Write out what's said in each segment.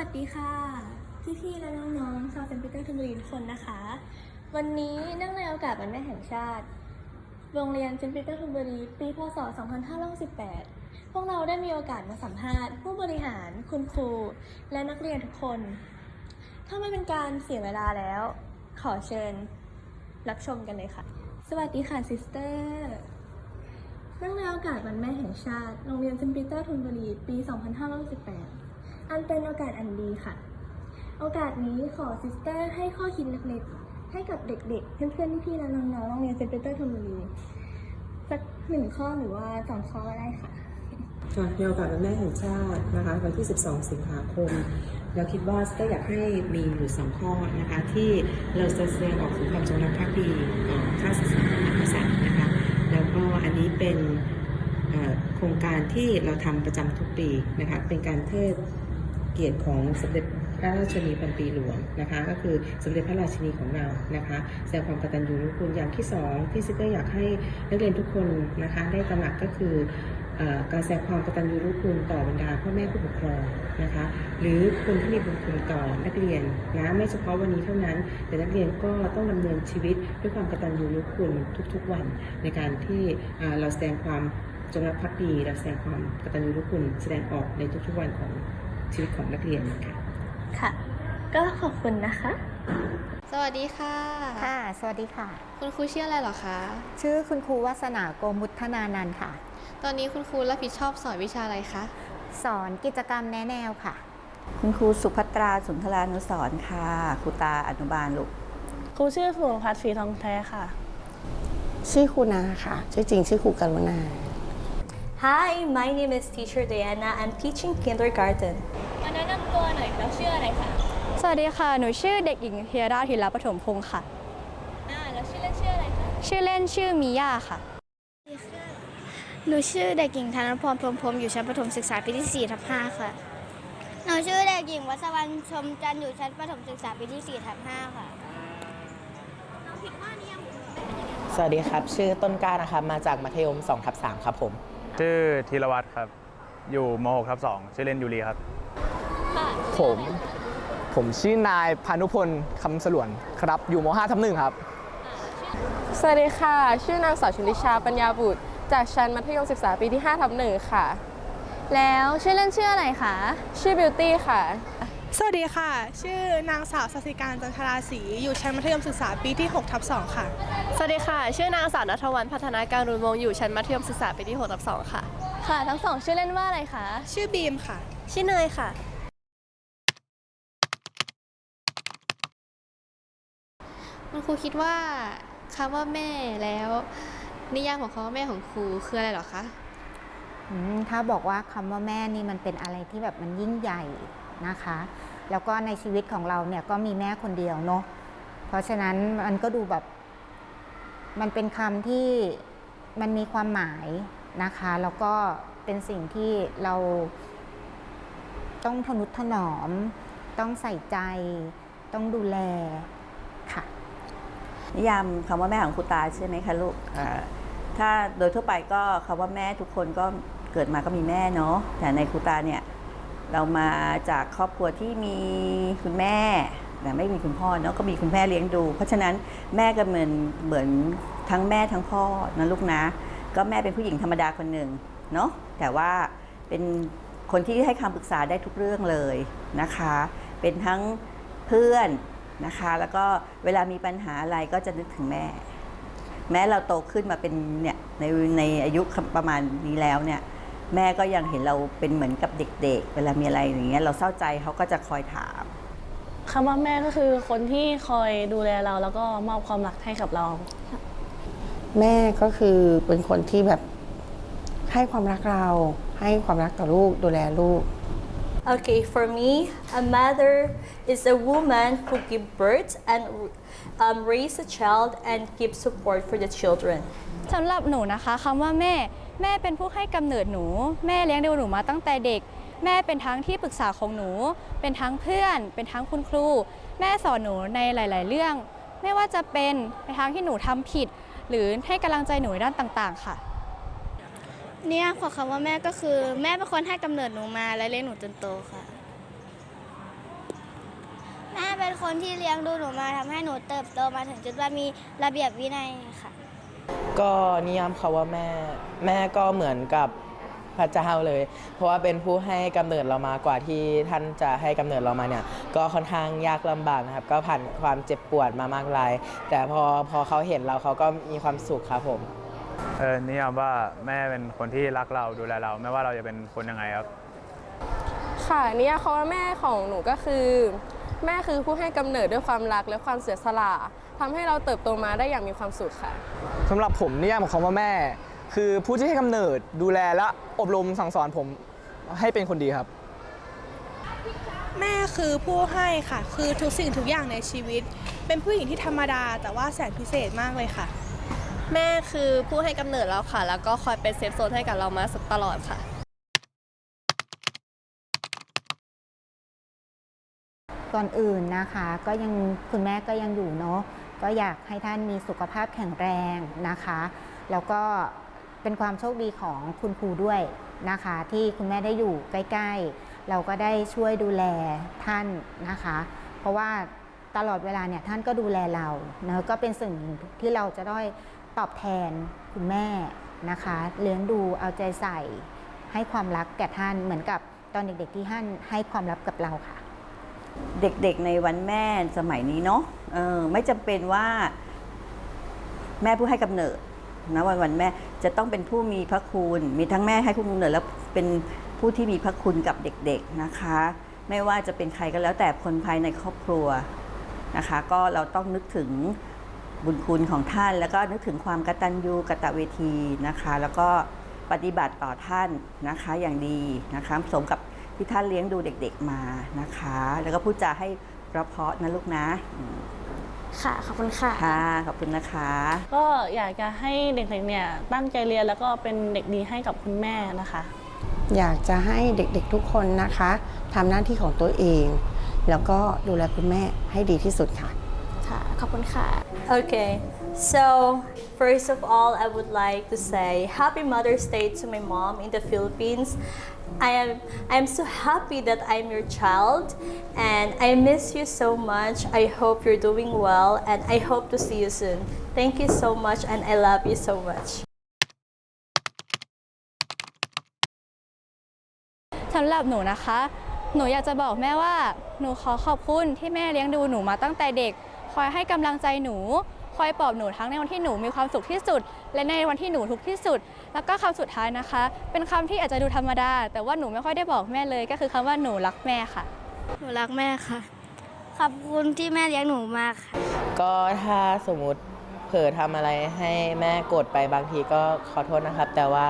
วัสดีค่ะ พี่ๆและน้องๆชาวเซนต์ปีเตอร์ธนบุรีทุกคนนะคะ วันนี้เนื่องในโอกาสวันแม่แห่งชาติ โรงเรียนเซนต์ปีเตอร์ธนบุรีปีพศ 2518 พวกเราได้มีโอกาสมาสัมภาษณ์ ผู้บริหารคุณครู และนักเรียนทุกคน ถ้าไม่เป็นการเสียเวลาแล้ว ขอเชิญ รับชมกันเลยค่ะ สวัสดีค่ะซิสเตอร์เนื่องในโอกาสวันแม่แห่งชาติ โรงเรียนเซนต์ปีเตอร์ธนบุรีปี 2518 อันเป็นโอกาสอันดีค่ะ โอกาสนี้ขอซิสเตอร์ให้ข้อคิดเล็กๆ ให้กับเด็กๆ เพื่อนๆพี่ๆและน้องๆโรงเรียนเซนต์ปีเตอร์ธนบุรีสักหนึ่งข้อหรือว่าสองข้อก็ได้ค่ะค่ะในโอกาสวันแม่แห่งชาตินะคะวันที่ 12 สิงหาคม เราคิดว่าก็อยากให้มีอยู่สองข้อนะคะที่เราจะแสดงออกถึงความจงรักภักดีต่อชาติศาสนาพระมหากษัตริย์นะคะแล้วก็อันนี้เป็นโครงการที่เราทำประจำทุกปีนะคะเป็นการเทิด เกียรติของสมเด็จพระราชนีพันปีหลวงนะคะ ก็คือสมเด็จพระราชนีของเรานะคะแสดงความกตัญญูรู้คุณอย่างที่สองที่ซิสเตอร์อยากให้นักเรียนทุกคนนะคะได้ตระหนักก็คือการแสดงความกตัญญูรู้คุณต่อบรรดาพ่อแม่ผู้ปกครองนะคะ หรือคนที่มีบุญคุณต่อนักเรียนนะไม่เฉพาะวันนี้เท่านั้น แต่นักเรียนก็ต้องดำเนินชีวิตด้วยความกตัญญูรู้คุณทุกๆวัน ในการที่เราแสดงความจงรักภักดีเราแสดงความกตัญญูรู้คุณแสดงออกในทุกๆวันของ ชีวิตของนักเรียนค่ะค่ะ ก็ขอบคุณนะคะ สวัสดีค่ะ ค่ะ สวัสดีค่ะ คุณครูชื่ออะไรเหรอคะ ชื่อคุณครูวัสนาโกมุทนานันท์ค่ะ ตอนนี้คุณครูรับผิดชอบสอนวิชาอะไรคะ สอนกิจกรรมแนะแนวค่ะ คุณครูสุภัตราสุนทรานุสรณ์ค่ะ ครูตาอนุบาลลูก ครูชื่อสุรพัฒน์ศรีทองแท้ค่ะ ชื่อครูนาค่ะ ชื่อจริงชื่อครูกันวนา Hi my name is teacher Diana I'm teaching kindergarten มาแนะนำตัวหน่อยแล้วชื่ออะไรคะสวัสดีค่ะ หนูชื่อเด็กหญิงเทียดาธีรปฐมพงศ์ค่ะ อ่าแล้วชื่อเล่นชื่ออะไรคะชื่อเล่นชื่อมิย่าค่ะ หนูชื่อเด็กหญิงธนพรพรหมพรหมอยู่ชั้นประถมศึกษาปีที่4ทับ5ค่ะ หนูชื่อเด็กหญิงวัชวรรณชมจันทร์อยู่ชั้นประถมศึกษาปีที่4ทับ5ค่ะ สวัสดีครับ ชื่อต้นกล้านะครับมาจากมัธยม2ทับ3ครับผม ชื่อธีรวัตรครับ อยู่ม .6 ทับ2ชื่อเล่นยูรีครับ ผม ผมชื่อนายพานุพลคำสลวนครับ อยู่ม 5 ทับ1ครับ สวัสดีค่ะ ชื่อนางสาวชุลิชาปัญญาบุตร จากชั้นมัธยมศึกษาปีที่5ทับหนึ่งค่ะ แล้วชื่อเล่นชื่ออะไรคะ ชื่อบิวตี้ค่ะ สวัสดีค่ะ ชื่อนางสาวสศิการจันทราศรีอยู่ชั้นมัธยมศึกษาปีที่6ทับ2ค่ะ สวัสดีค่ะ ชื่อนางสาวนัทวันพัฒนาการรุนวงศ์อยู่ชั้นมัธยมศึกษาปีที่6ทับ2ค่ะ ค่ะ ทั้งสองชื่อเล่นว่าอะไรคะ ชื่อบีมค่ะ ชื่อเนยค่ะ คุณครูคิดว่าคำว่าแม่แล้ว นิยามของคำว่าแม่ของครูคืออะไรเหรอคะ อืมถ้าบอกว่าคำว่าแม่นี่มันเป็นอะไรที่แบบมันยิ่งใหญ่ นะคะ แล้วก็ในชีวิตของเราเนี่ยก็มีแม่คนเดียวเนาะเพราะฉะนั้นมันก็ดูแบบมันเป็นคำที่มันมีความหมายนะคะ แล้วก็เป็นสิ่งที่เราต้องทนุถนอม ต้องใส่ใจ ต้องดูแลค่ะ นิยามคำว่าแม่ของครูตาใช่ไหมคะลูกอ่าถ้าโดยทั่วไปก็คำว่าแม่ทุกคนก็เกิดมาก็มีแม่เนาะแต่ในครูตาเนี่ย เรามาจากครอบครัวที่มีคุณแม่แต่ไม่มีคุณพ่อเนาะก็มีคุณแม่เลี้ยงดู เพราะฉะนั้นแม่ก็เหมือนเหมือนทั้งแม่ทั้งพ่อนะลูกนะ ก็แม่เป็นผู้หญิงธรรมดาคนหนึ่งเนาะแต่ว่าเป็นคนที่ให้คำปรึกษาได้ทุกเรื่องเลยนะคะ เป็นทั้งเพื่อนนะคะ แล้วก็เวลามีปัญหาอะไรก็จะนึกถึงแม่ แม้เราโตขึ้นมาเป็นเนี่ยในในอายุประมาณนี้แล้วเนี่ย แม่ก็ยังเห็นเราเป็นเหมือนกับเด็ก ๆ เวลามีอะไรอย่างเงี้ยเราเศร้าใจเขาก็จะคอยถามคำว่าแม่ก็คือคนที่คอยดูแลเราแล้วก็มอบความรักให้กับเรา แม่ก็คือเป็นคนที่แบบให้ความรักเรา ให้ความรักต่อลูกดูแลลูก Okay for me a mother is a woman who give birth and um, raise a child and give support for the children สำหรับหนูนะคะคำว่าแม่ แม่เป็นผู้ให้กำเนิดหนู แม่เลี้ยงดูหนูมาตั้งแต่เด็ก แม่เป็นทั้งที่ปรึกษาของหนู เป็นทั้งเพื่อน เป็นทั้งคุณครู แม่สอนหนูในหลาย ๆ เรื่อง ไม่ว่าจะเป็นในทางที่หนูทำผิด หรือให้กำลังใจหนูในด้านต่าง ๆ ค่ะ เนี่ยของคำว่าแม่ก็คือ แม่เป็นคนให้กำเนิดหนูมาและเลี้ยงหนูจนโตค่ะ แม่เป็นคนที่เลี้ยงดูหนูมาทำให้หนูเติบโตมาถึงจุดว่ามีระเบียบวินัยค่ะ ก็นิยามเขาว่าแม่ แม่ก็เหมือนกับพระเจ้าเลย เพราะว่าเป็นผู้ให้กำเนิดเรามากว่าที่ท่านจะให้กำเนิดเรามาเนี่ยก็ค่อนข้างยากลำบากนะครับ ก็ผ่านความเจ็บปวดมามากมายแต่พอพอเขาเห็นเราเขาก็มีความสุขครับผมเออนิยามว่าแม่เป็นคนที่รักเราดูแลเรา ไม่ว่าเราจะเป็นคนยังไงครับ ค่ะนิยามคำว่าแม่ของหนูก็คือ แม่คือผู้ให้กำเนิดด้วยความรักและความเสียสละทำให้เราเติบโตมาได้อย่างมีความสุขค่ะ สำหรับผมนิยามของคำว่าแม่ คือผู้ที่ให้กำเนิดดูแลและอบรมสั่งสอนผมให้เป็นคนดีครับ แม่คือผู้ให้ค่ะ คือทุกสิ่งทุกอย่างในชีวิต เป็นผู้หญิงที่ธรรมดา แต่ว่าแสนพิเศษมากเลยค่ะ แม่คือผู้ให้กำเนิดเราค่ะ แล้วก็คอยเป็นเซฟโซนให้กับเรามาตลอดค่ะ ก่อนอื่นนะคะ ก็ยังคุณแม่ก็ยังอยู่เนาะก็อยากให้ท่านมีสุขภาพแข็งแรงนะคะ แล้วก็เป็นความโชคดีของคุณครูด้วยนะคะ ที่คุณแม่ได้อยู่ใกล้ๆ เราก็ได้ช่วยดูแลท่านนะคะ เพราะว่าตลอดเวลาเนี่ยท่านก็ดูแลเราเนะก็เป็นสิ่งที่เราจะได้ตอบแทนคุณแม่นะคะ เลี้ยงดูเอาใจใส่ให้ความรักแก่ท่านเหมือนกับตอนเด็กๆที่ท่านให้ความรักกับเราค่ะ เด็กๆในวันแม่สมัยนี้เนาะเออไม่จำเป็นว่า แม่ผู้ให้กำเนิดนะวันวันแม่จะต้องเป็นผู้มีพระคุณ มีทั้งแม่ให้ผู้กำเนิดแล้วเป็นผู้ที่มีพระคุณกับเด็กๆนะคะ ไม่ว่าจะเป็นใครก็แล้วแต่คนภายในครอบครัวนะคะ ก็เราต้องนึกถึงบุญคุณของท่าน แล้วก็นึกถึงความกตัญญูกตเวทีนะคะ แล้วก็ปฏิบัติต่อท่านนะคะอย่างดีนะคะสมกับ ที่ท่านเลี้ยงดูเด็กๆมานะคะ แล้วก็พูดจาให้เพราะๆนะลูกนะอืมค่ะ ขอบคุณค่ะ ค่ะ ขอบคุณนะคะ ก็อยากจะให้เด็กๆเนี่ยตั้งใจเรียนแล้วก็เป็นเด็กดีให้กับคุณแม่นะคะ อยากจะให้เด็กๆทุกคนนะคะทำหน้าที่ของตัวเอง แล้วก็ดูแลคุณแม่ให้ดีที่สุดค่ะ ค่ะ ขอบคุณค่ะ Okay, so first of all, I would like to say Happy Mother's Day to my mom in the Philippines. I am I'm so happy that I'm your child, and I miss you so much. I hope you're doing well, and I hope to see you soon. Thank you so much, and I love you so much. สำหรับหนูนะคะ หนูอยากจะบอกแม่ว่า หนูขอขอบคุณที่แม่เลี้ยงดูหนูมาตั้งแต่เด็ก คอยให้กำลังใจหนู คอยปลอบหนูทั้งในวันที่หนูมีความสุขที่สุด และในวันที่หนูทุกข์ที่สุด แล้วก็คำสุดท้ายนะคะ เป็นคำที่อาจจะดูธรรมดา แต่ว่าหนูไม่ค่อยได้บอกแม่เลย ก็คือคำว่าหนูรักแม่ค่ะ หนูรักแม่ค่ะ ขอบคุณที่แม่เลี้ยงหนูมาค่ะก็ถ้าสมมุติเผลอทำอะไรให้แม่โกรธไปบางทีก็ขอโทษนะครับ แต่ว่า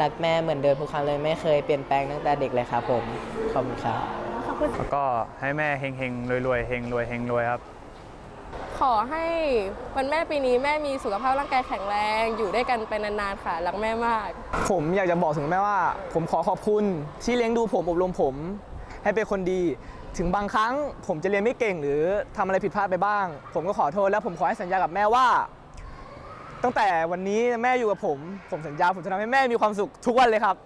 รักแม่เหมือนเดิมทุกครั้งเลยไม่เคยเปลี่ยนแปลงตั้งแต่เด็กเลยครับผมขอบคุณครับแล้วก็ให้แม่เฮงเฮงรวยรวยๆเฮงรวยเฮงรวยครับ ขอให้วันแม่ปีนี้แม่มีสุขภาพร่างกายแข็งแรงอยู่ด้วยกันไปนานๆค่ะรักแม่มาก ผมอยากจะบอกถึงแม่ว่า ผมขอขอบคุณที่เลี้ยงดูผมอบรมผม ให้เป็นคนดี ถึงบางครั้ง ผมจะเรียนไม่เก่งหรือทำอะไรผิดพลาดไปบ้าง ผมก็ขอโทษและผมขอให้สัญญากับแม่ว่า ตั้งแต่วันนี้แม่อยู่กับผม ผมสัญญาผมจะทำให้แม่มีความสุขทุกวันเลยครับ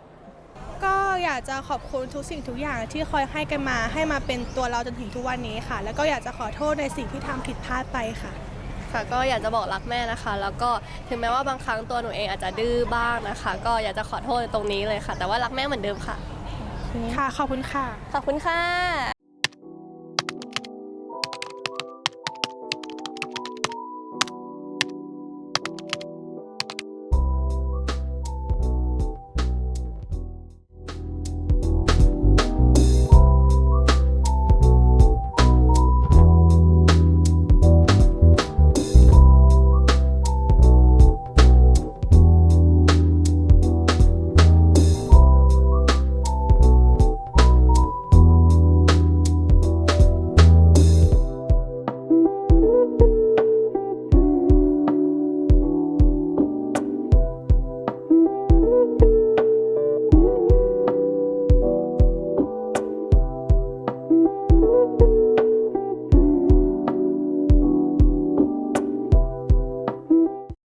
ก็อยากจะขอบคุณทุกสิ่งทุกอย่างที่คอยให้กันมาให้มาเป็นตัวเราจนถึงทุกวันนี้ค่ะ แล้วก็อยากจะขอโทษในสิ่งที่ทำผิดพลาดไปค่ะ ค่ะก็อยากจะบอกรักแม่นะคะ แล้วก็ถึงแม้ว่าบางครั้งตัวหนูเองอาจจะดื้อบ้างนะคะ ก็อยากจะขอโทษตรงนี้เลยค่ะ แต่ว่ารักแม่เหมือนเดิมค่ะ ค่ะขอบคุณค่ะ ขอบคุณค่ะ